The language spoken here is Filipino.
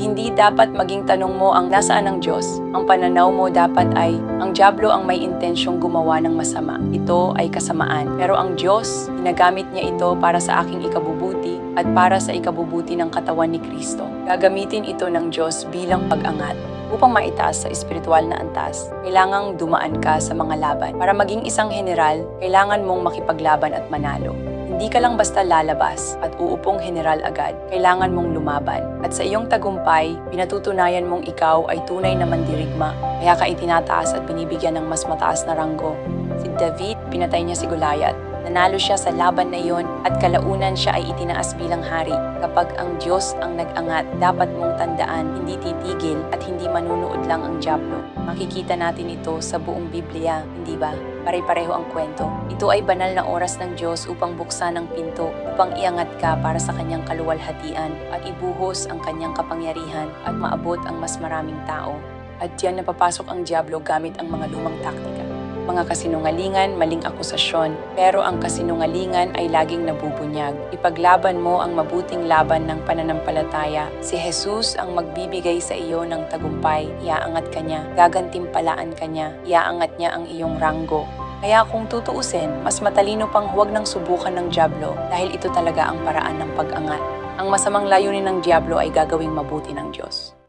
Hindi dapat maging tanong mo ang nasaan ang Diyos. Ang pananaw mo dapat ay, ang Diablo ang may intensyong gumawa ng masama. Ito ay kasamaan. Pero ang Diyos, ginagamit niya ito para sa aking ikabubuti at para sa ikabubuti ng katawan ni Kristo. Gagamitin ito ng Diyos bilang pag-angat. Upang maitaas sa espiritual na antas, kailangang dumaan ka sa mga laban. Para maging isang general, kailangan mong makipaglaban at manalo. Hindi ka lang basta lalabas at uupong general agad. Kailangan mong lumaban. At sa iyong tagumpay, pinatutunayan mong ikaw ay tunay na mandirigma. Kaya ka itinataas at binibigyan ng mas mataas na ranggo. Si David, pinatay niya si Goliath. Nanalo siya sa laban na iyon at kalaunan siya ay itinaas bilang hari. Kapag ang Diyos ang nag-angat, dapat mong tandaan, hindi titigil at hindi manunood lang ang Diablo. Makikita natin ito sa buong Biblia, hindi ba? Pare-pareho ang kwento. Ito ay banal na oras ng Diyos upang buksan ang pinto, upang iangat ka para sa kanyang kaluwalhatian at ibuhos ang kanyang kapangyarihan at maabot ang mas maraming tao. At diyan napapasok ang Diablo gamit ang mga lumang taktika mga kasinungalingan, maling akusasyon, pero ang kasinungalingan ay laging nabubunyag. Ipaglaban mo ang mabuting laban ng pananampalataya. Si Jesus ang magbibigay sa iyo ng tagumpay. Iaangat ka niya, gagantimpalaan ka niya, iaangat niya ang iyong ranggo. Kaya kung tutuusin, mas matalino pang huwag ng subukan ng Diablo dahil ito talaga ang paraan ng pag-angat. Ang masamang layunin ng Diablo ay gagawing mabuti ng Diyos.